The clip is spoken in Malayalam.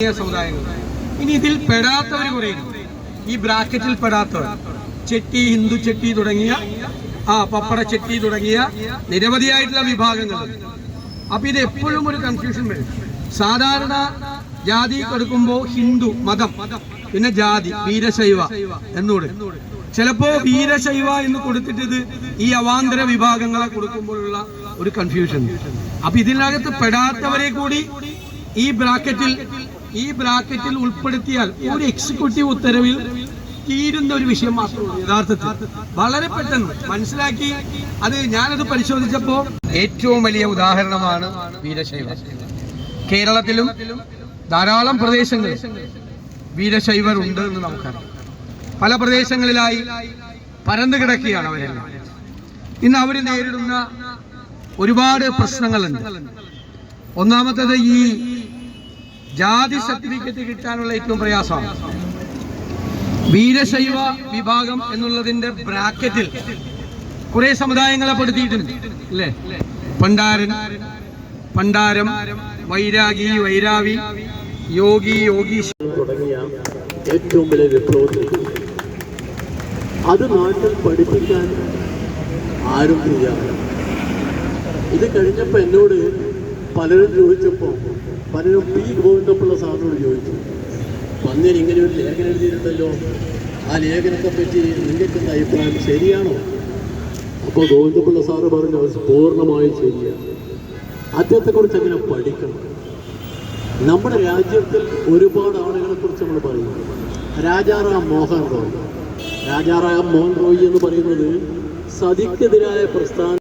സമുദായങ്ങൾ ഇനി ഇതിൽ പെടാത്തവർ കുറയുന്നു ഈ ബ്രാക്കറ്റിൽ പെടാത്തവർ ചെട്ടി ഹിന്ദു ചെട്ടി തുടങ്ങിയ ആ പപ്പട ചെട്ടി തുടങ്ങിയ നിരവധിയായിട്ടുള്ള വിഭാഗങ്ങൾ അപ്പൊ ഇത് എപ്പോഴും ഒരു കൺഫ്യൂഷൻ വരും. സാധാരണ ജാതി കൊടുക്കുമ്പോൾ ഹിന്ദു മതം പിന്നെ ജാതി വീരശൈവ എന്നോട്. ചിലപ്പോ വീരശൈവ എന്ന് കൊടുത്തിട്ട് ഈ അവാന്തര വിഭാഗങ്ങളെ കൊടുക്കുമ്പോഴുള്ള ഒരു കൺഫ്യൂഷൻ അപ്പൊ ഇതിനകത്ത് പെടാത്തവരെ കൂടി ഈ ബ്രാക്കറ്റിൽ ഈ ബ്രാക്കറ്റിൽ ഉൾപ്പെടുത്തിയാൽ ഒരു എക്സിക്യൂട്ടീവ് ഉത്തരവിൽ തീരുന്ന ഒരു വിഷയം മാത്രമാണ് യഥാർത്ഥത്തിൽ. വളരെ പെട്ടെന്ന് മനസ്സിലാക്കി അത് ഞാനത് പരിശോധിച്ചപ്പോൾ ഏറ്റവും വലിയ ഉദാഹരണമാണ് വീരശൈവ. കേരളത്തിലും ധാരാളം പ്രദേശങ്ങളിൽ വീരശൈവർ ഉണ്ട് എന്ന് നമുക്കറിയാം. പല പ്രദേശങ്ങളിലായി പരന്നു കിടക്കുകയാണ് അവരെല്ലാം. ഇന്ന് അവർ നേരിടുന്ന ഒരുപാട് പ്രശ്നങ്ങളുണ്ട്. ഒന്നാമത്തത് ഈ ജാതി സർട്ടിഫിക്കറ്റ് കിട്ടാനുള്ള ഏറ്റവും പ്രയാസമാണ് വീരശൈവ വിഭാഗം എന്നുള്ളതിന്റെ ബ്രാക്കറ്റിൽ കുറെ സമുദായങ്ങളെ പെടുത്തിയിട്ടുണ്ട്. അല്ലേ? പണ്ടാരൻ പണ്ടാരം വൈരാഗി വൈരാവി യോഗി യോഗീശ്. തുടങ്ങിയ ഏറ്റവും വലിയ വിപ്ലവത്തിൽ അത് നാട്ടിൽ പഠിപ്പിക്കാൻ ആരും ഇത് കഴിഞ്ഞപ്പോൾ എന്നോട് പലരും ചോദിച്ചപ്പോൾ പലരും പി ഗോവിന്ദപ്പിള്ള സാറിനോട് ചോദിച്ചു. പന്നിന് ഇങ്ങനെ ഒരു ലേഖനം എഴുതിയിട്ടുണ്ടല്ലോ. ആ ലേഖനത്തെ പറ്റി നിങ്ങൾക്ക് എന്താ അഭിപ്രായം? ശരിയാണോ? അപ്പോൾ ഗോവിന്ദപ്പിള്ള സാറ് പറഞ്ഞു അത് പൂർണമായും ശരിയാണ്. അദ്ദേഹത്തെക്കുറിച്ച് അങ്ങനെ പഠിക്കണം? നമ്മുടെ രാജ്യത്തിൽ ഒരുപാട് ആളുകളെ കുറിച്ച് നമ്മൾ പറയുന്നു. രാജാറാം മോഹൻ റോയ്. രാജാറാം മോഹൻ റോയ് എന്ന് പറയുന്നത് സതിക്കെതിരായ പ്രസ്ഥാനം